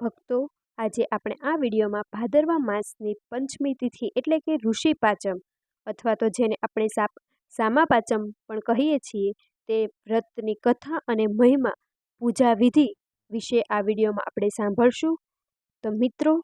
ભક્તો આજે આપણે આ વિડીયોમાં ભાદરવા માસની પંચમી તિથિ એટલે કે ઋષિ પાચમ અથવા તો જેને આપણે સાપ, સામા પાંચમ પણ કહીએ છીએ, તે વ્રતની કથા અને મહિમા પૂજા વિધિ વિશે આ વિડીયોમાં આપણે સાંભળશું. તો મિત્રો,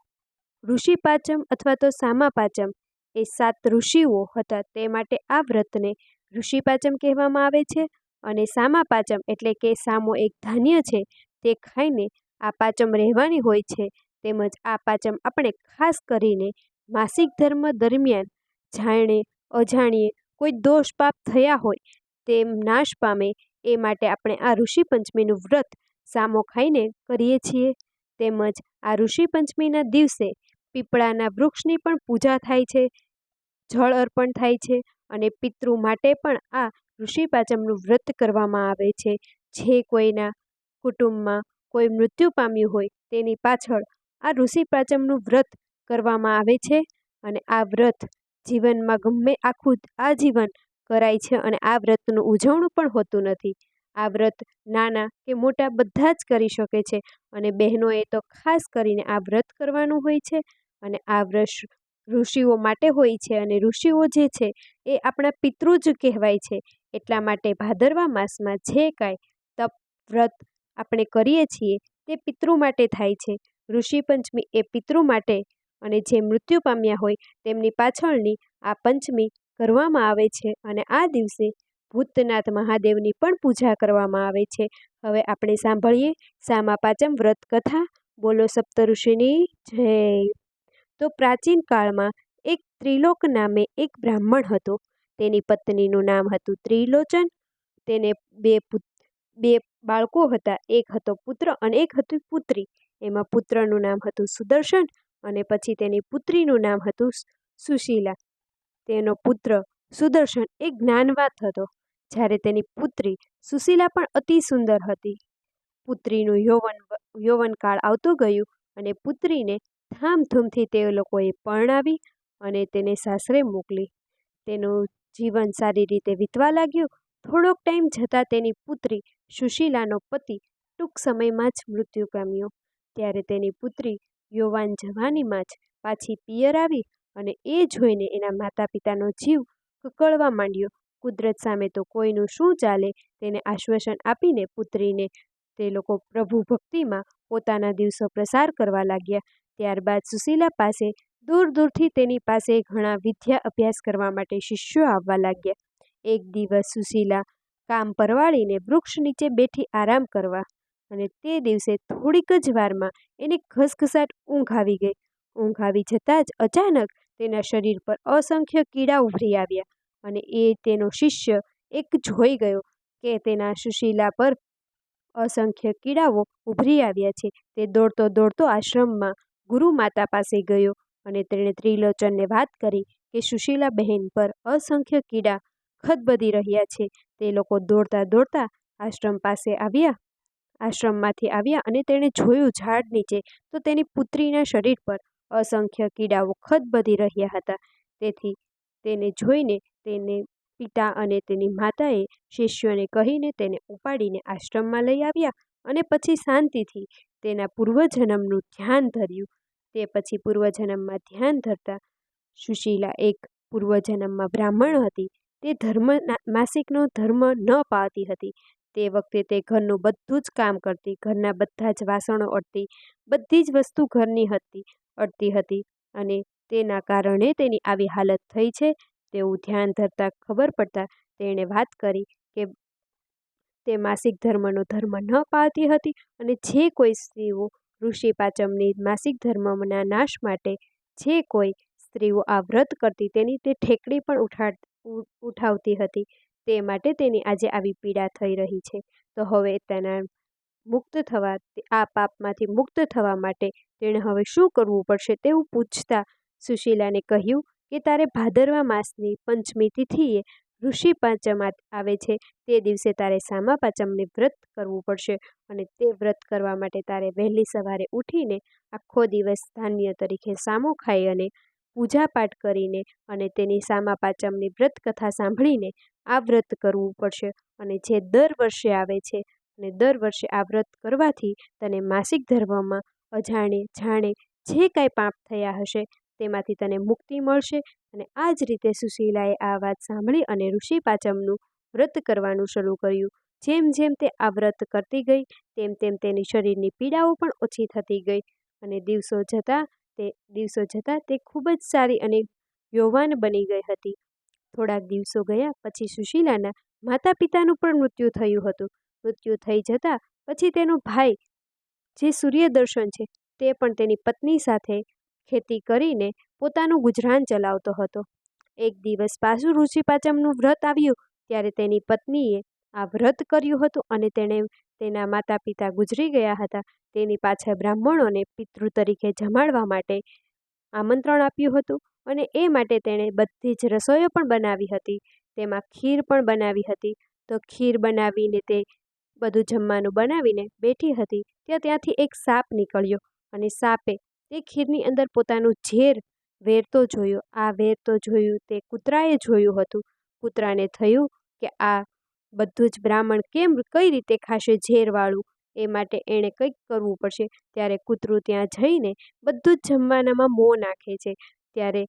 ઋષિ પાચમ અથવા તો સામા પાંચમ એ સાત ઋષિઓ હતા, તે માટે આ વ્રતને ઋષિ પાચમ કહેવામાં આવે છે અને સામા પાંચમ એટલે કે સામો એક ધાન્ય છે, તે ખાઈને આ પાંચમ રહેવાની હોય છે, તેમજ આ પાંચમ આપણે ખાસ કરીને માસિક ધર્મ દરમિયાન જાણે, અજાણીએ કોઈ દોષ પાપ થયા હોય, તેમ નાશ પામે, એ માટે આપણે આ ઋષિ પંચમીનું વ્રત સામો ખાઈને કરીએ છીએ. તેમજ આ ઋષિ પંચમીના દિવસે પીપળાના વૃક્ષની પણ પૂજા થાય છે, જળ અર્પણ થાય છે અને પિતૃ માટે પણ આ ઋષિ પાંચમનું વ્રત કરવામાં આવે છે. જે કોઈના કુટુંબમાં કોઈ મૃત્યુ પામ્યું હોય તેની પાછળ આ ઋષિ પાંચમનું વ્રત કરવામાં આવે છે અને આ વ્રત જીવનમાં ગમે આખું આજીવન કરાય છે અને આ વ્રતનું ઉજવણું પણ હોતું નથી. આ વ્રત નાના કે મોટા બધા જ કરી શકે છે અને બહેનોએ તો ખાસ કરીને આ વ્રત કરવાનું હોય છે અને આ વ્રત ઋષિઓ માટે હોય છે અને ઋષિઓ જે છે એ આપણા પિતૃ જ કહેવાય છે. એટલા માટે ભાદરવા માસમાં જે કાંઈ તપ વ્રત આપણે કરીએ છીએ તે પિતૃ માટે થાય છે. ઋષિ પંચમી એ પિતૃ માટે અને જે મૃત્યુ પામ્યા હોય તેમની પાછળની આ પંચમી કરવામાં આવે છે અને આ દિવસે ભૂતનાથ મહાદેવની પણ પૂજા કરવામાં આવે છે. હવે આપણે સાંભળીએ સામા પાંચમ વ્રત કથા. બોલો સપ્તઋષિની જય. તો પ્રાચીન કાળમાં એક ત્રિલોક નામે એક બ્રાહ્મણ હતો. તેની પત્નીનું નામ હતું ત્રિલોચન. તેને બે બે બાળકો હતા. એક હતો પુત્ર અને એક હતી પુત્રી. એમાં પુત્રનું નામ હતું સુદર્શન અને પછી તેની પુત્રીનું નામ હતું સુશીલા. તેનો પુત્ર સુદર્શન એ જ્ઞાનવાત હતો. જ્યારે તેની પુત્રી સુશીલા પણ અતિ સુંદર હતી. પુત્રીનું યૌવન યૌવનકાળ આવતો ગયું અને પુત્રીને ધામધૂમથી તે લોકોએ પરણાવી અને તેને સાસરે મોકલી. તેનું જીવન સારી રીતે વીતવા લાગ્યું થોડોક ટાઈમ જતાં તેની પુત્રી સુશીલાનો પતિ ટૂંક સમયમાં જ મૃત્યુ પામ્યો. ત્યારે તેની પુત્રી યુવાન જવાનીમાં જ પાછી પિયર આવી અને એ જોઈને એના માતા પિતાનો જીવ કકળવા માંડ્યો. કુદરત સામે તો કોઈનું શું ચાલે તેને આશ્વાસન આપીને પુત્રીને તે લોકો પ્રભુ ભક્તિમાં પોતાના દિવસો પ્રસાર કરવા લાગ્યા. ત્યારબાદ સુશીલા પાસે દૂર દૂરથી તેની પાસે ઘણા વિદ્યા અભ્યાસ કરવા માટે શિષ્યો આવવા લાગ્યા. એક દિવસ સુશીલા કામ પરવાળીને વૃક્ષ નીચે બેઠી આરામ કરવા અને તે દિવસે થોડીક જ વારમાં એને ઘસઘસાટ ઊંઘ આવી ગઈ. ઊંઘ આવી જતાં જ અચાનક તેના શરીર પર અસંખ્ય કીડા ઉભરી આવ્યા અને એ તેનો શિષ્ય એક જોઈ ગયો કે તેના સુશીલા પર અસંખ્ય કીડાઓ ઉભરી આવ્યા છે. તે દોડતો દોડતો આશ્રમમાં ગુરુ માતા પાસે ગયો અને તેણે ત્રિલોચનને વાત કરી કે સુશીલા બહેન પર અસંખ્ય કીડા ખદબદી રહ્યા છે. તે લોકો દોડતા દોડતા આશ્રમ પાસે આવ્યા. આશ્રમમાંથી આવ્યા અને તેણે જોયું ઝાડ નીચે. તો તેની પુત્રીના શરીર પર અસંખ્ય કીડાઓ ખદબદી રહ્યા હતા. તેથી તેને જોઈને તેને પિતા અને તેની માતાએ શિષ્યોને કહીને તેને ઉપાડીને આશ્રમમાં લઈ આવ્યા અને પછી શાંતિથી તેના પૂર્વજન્મનું ધ્યાન ધર્યું. તે પછી પૂર્વજન્મમાં ધ્યાન ધરતા સુશીલા એક પૂર્વજન્મમાં બ્રાહ્મણ હતી. તે ધર્મ માસિકનો ધર્મ ન પાળતી હતી. તે વખતે તે ઘરનું બધું જ કામ કરતી, ઘરના બધા જ વાસણો અડતી, બધી જ વસ્તુ ઘરની હતી, અડતી હતી અને તેના કારણે તેની આવી હાલત થઈ છે. તેવું ધ્યાન ધરતા ખબર પડતા તેણે વાત કરી કે તે માસિક ધર્મનો ધર્મ ન પાળતી હતી અને જે કોઈ સ્ત્રીઓ ઋષિ પાચમની માસિક ધર્મના નાશ માટે જે કોઈ સ્ત્રીઓ આ વ્રત કરતી તેની તે ઠેકડી પણ ઉઠાડ ઉઠાવતી હતી. તે માટે તેની આજે આવી પીડા થઈ રહી છે. તો હવે તેના મુક્ત થવા, આ પાપમાંથી મુક્ત થવા માટે તેણે હવે શું કરવું પડશે તેવું પૂછતા સુશીલાને કહ્યું કે તારે ભાદરવા માસની પંચમી તિથિએ ઋષિ પાંચમ આવે છે. તે દિવસે તારે સામા પાંચમને વ્રત કરવું પડશે અને તે વ્રત કરવા માટે તારે વહેલી સવારે ઉઠીને આખો દિવસ ધાન્ય તરીકે સામો ખાઈ અને પૂજાપાઠ કરીને અને તેની સામા પાંચમની વ્રત કથા સાંભળીને આ વ્રત કરવું પડશે. અને જે દર વર્ષે આવે છે અને દર વર્ષે આ વ્રત કરવાથી તને માસિક ધર્મમાં અજાણે જાણે જે કાંઈ પાપ થયા હશે તેમાંથી તને મુક્તિ મળશે. અને આ જ રીતે સુશીલાએ આ વાત સાંભળી અને ઋષિ પાચમનું વ્રત કરવાનું શરૂ કર્યું. જેમ જેમ તે આ વ્રત કરતી ગઈ, તેમ તેમ તેની શરીરની પીડાઓ પણ ઓછી થતી ગઈ. અને દિવસો જતાં તે દિવસો જતાં તે ખૂબ જ સારી અને યૌવાન બની ગઈ હતી. થોડાક દિવસો ગયા પછી સુશીલાના માતા પિતાનું પણ મૃત્યુ થયું હતું. મૃત્યુ થઈ જતાં પછી તેનો ભાઈ, જે સૂર્યદર્શન છે, તે પણ તેની પત્ની સાથે ખેતી કરીને પોતાનું ગુજરાન ચલાવતો હતો. એક દિવસ પાછું ઋષિ પાચમનું વ્રત આવ્યું, ત્યારે તેની પત્નીએ આ વ્રત કર્યું હતું અને તેણે તેના માતા પિતા ગુજરી ગયા હતા. તેની પાછળ બ્રાહ્મણોને પિતૃ તરીકે જમાડવા માટે આમંત્રણ આપ્યું હતું અને એ માટે તેણે બધી જ રસોઈઓ પણ બનાવી હતી. તેમાં ખીર પણ બનાવી હતી. તો ખીર બનાવીને તે બધું જમવાનું બનાવીને બેઠી હતી. ત્યાં ત્યાંથી એક સાપ નીકળ્યો અને સાપે તે ખીરની અંદર પોતાનું ઝેર વેરતો જોયો. આ વેરતો જોયું તે કૂતરાએ જોયું હતું. કૂતરાને થયું કે આ બધું જ બ્રાહ્મણ કેમ કઈ રીતે ખાશે ઝેરવાળું? એ માટે એણે કંઈક કરવું પડશે. ત્યારે કૂતરું ત્યાં જઈને બધું જ જમવાનામાં મોં નાખે છે. ત્યારે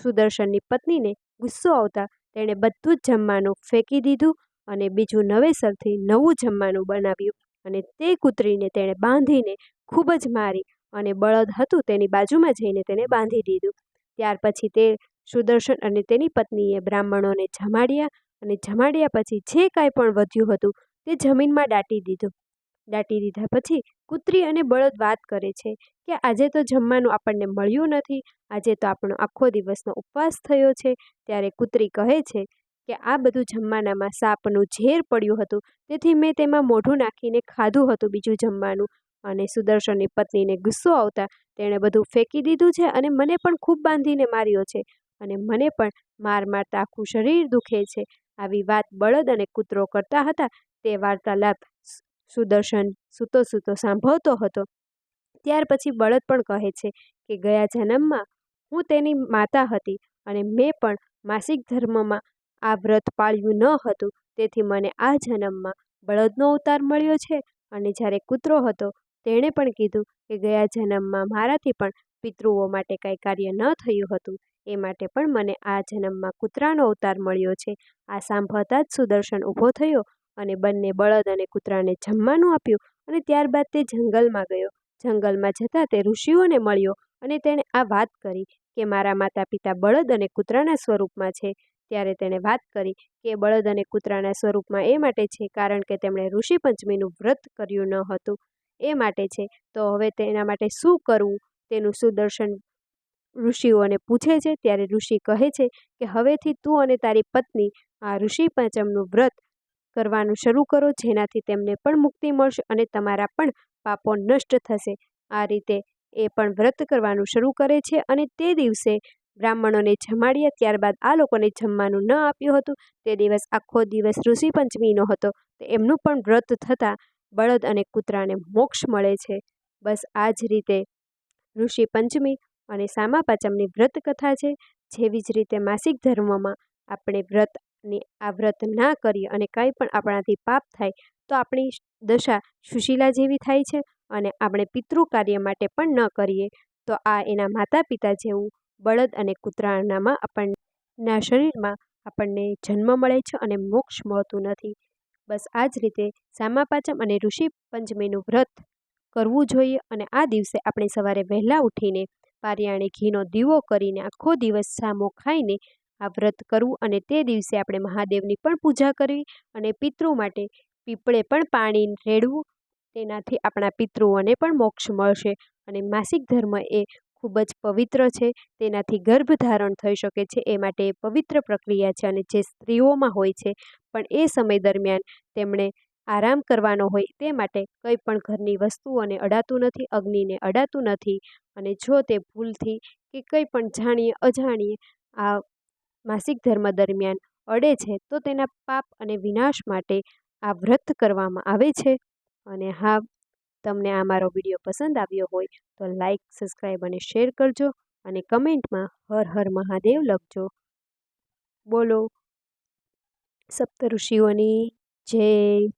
સુદર્શનની પત્નીને ગુસ્સો આવતા તેણે બધું જ જમવાનું ફેંકી દીધું અને બીજું નવેસરથી નવું જમવાનું બનાવ્યું અને તે કૂતરીને તેણે બાંધીને ખૂબ જ મારી અને બળદ હતું તેની બાજુમાં જઈને તેને બાંધી દીધું. ત્યાર પછી તે સુદર્શન અને તેની પત્નીએ બ્રાહ્મણોને જમાડ્યા અને જમાડ્યા પછી જે કાંઈ પણ વધ્યું હતું તે જમીનમાં દાટી દીધું. દાટી દીધા પછી કૂતરી અને બળદ વાત કરે છે કે આજે તો જમવાનું આપણને મળ્યું નથી, આજે તો આપણો આખો દિવસનો ઉપવાસ થયો છે. ત્યારે કૂતરી કહે છે કે આ બધું જમવાનામાં સાપનું ઝેર પડ્યું હતું, તેથી મેં તેમાં મોઢું નાખીને ખાધું હતું બીજું જમવાનું. અને સુદર્શનની પત્નીને ગુસ્સો આવતા તેણે બધું ફેંકી દીધું છે અને મને પણ ખૂબ બાંધીને માર્યો છે. અને મને પણ માર મારતા આખું શરીર દુખે છે. આવી વાત બળદ અને કૂતરો કરતા હતા તે વાર્તાલાપ સુદર્શન, સૂતો સૂતો સાંભળતો હતો. ત્યાર પછી બળદ પણ કહે છે કે ગયા જન્મમાં હું તેની માતા હતી અને મેં પણ માસિક ધર્મમાં આ વ્રત પાળ્યું ન હતું. તેથી મને આ જન્મમાં બળદનો અવતાર મળ્યો છે અને જ્યારે કૂતરો હતો તેણે પણ કીધું કે ગયા જન્મમાં મારાથી પણ પિતૃઓ માટે કાંઈ કાર્ય ન થયું હતું. એ માટે પણ મને આ જન્મમાં કૂતરાનો અવતાર મળ્યો છે. આ સાંભળતા જ સુદર્શન ઊભો થયો અને બંને બળદ અને કૂતરાને જમવાનું આપ્યું અને ત્યારબાદ તે જંગલમાં ગયો. જંગલમાં જતાં તે ઋષિઓને મળ્યો અને તેણે આ વાત કરી કે મારા માતા પિતા બળદ અને કૂતરાના સ્વરૂપમાં છે. ત્યારે તેણે વાત કરી કે બળદ અને કૂતરાના સ્વરૂપમાં એ માટે છે કારણ કે તેમણે ઋષિ પંચમીનું વ્રત કર્યું ન હતું. એ માટે છે. તો હવે તેના માટે શું કરવું? તેનું સુદર્શન ઋષિઓને પૂછે છે, ત્યારે ઋષિ કહે છે કે, હવેથી તું અને તારી પત્ની આ ઋષિ પંચમનું વ્રત કરવાનું શરૂ કરો, જેનાથી તેમને પણ મુક્તિ મળશે અને તમારા પણ પાપો નષ્ટ થશે. આ રીતે એ પણ વ્રત કરવાનું શરૂ કરે છે અને તે દિવસે બ્રાહ્મણોને જમાડ્યા. ત્યારબાદ આ લોકોને જમવાનું ન આપ્યું હતું. તે દિવસ આખો દિવસ ઋષિ પંચમીનો હતો. તો એમનું પણ વ્રત થતાં બળદ અને કૂતરાને મોક્ષ મળે છે. બસ આ જ રીતે ઋષિ પંચમી અને સામા પાંચમની વ્રત કથા છે, જેવી જ રીતે માસિક ધર્મમાં આપણે વ્રતની આ વ્રત ના કરીએ અને કંઈ પણ આપણાથી પાપ થાય, તો આપણી દશા સુશીલા જેવી થાય છે અને આપણે પિતૃ કાર્ય માટે પણ ન કરીએ, તો આ એના માતા પિતા જેવું બળદ અને કૂતરાનામાં આપણના શરીરમાં આપણને જન્મ મળે છે અને મોક્ષ મળતું નથી. બસ આ જ રીતે સામા પાંચમ અને ઋષિ પંચમીનું વ્રત કરવું જોઈએ અને આ દિવસે આપણે સવારે વહેલા ઉઠીને પારિયાણી ઘીનો દીવો કરીને આખો દિવસ સામો ખાઈને આ વ્રત કરવું અને તે દિવસે આપણે મહાદેવની પણ પૂજા કરવી અને પિતૃ માટે પીપળે પણ પાણી રેડવું, તેનાથી આપણા પિતૃઓને પણ મોક્ષ મળશે અને માસિક ધર્મ એ ખૂબ જ પવિત્ર છે. તેનાથી ગર્ભ ધારણ થઈ શકે છે. એ માટે પવિત્ર પ્રક્રિયા છે અને જે સ્ત્રીઓમાં હોય છે, પણ એ સમય દરમિયાન તેમણે આરામ કરવાનો હોય તે માટે કંઈ પણ ઘરની વસ્તુઓને અડાતું નથી, અગ્નિને અડાતું નથી અને જો તે ભૂલથી કે કંઈ પણ જાણીએ, અજાણીએ, આ માસિક ધર્મ દરમિયાન અડે છે, તો તેના પાપ અને વિનાશ માટે આ વ્રત કરવામાં આવે છે. અને હા, તમને આ મારો વીડિયો પસંદ આવ્યો હોય, તો લાઈક, સબસ્ક્રાઈબ અને શેર કરજો અને કમેન્ટમાં હર હર મહાદેવ લખજો. બોલો સપ્ત ઋષિઓની જય.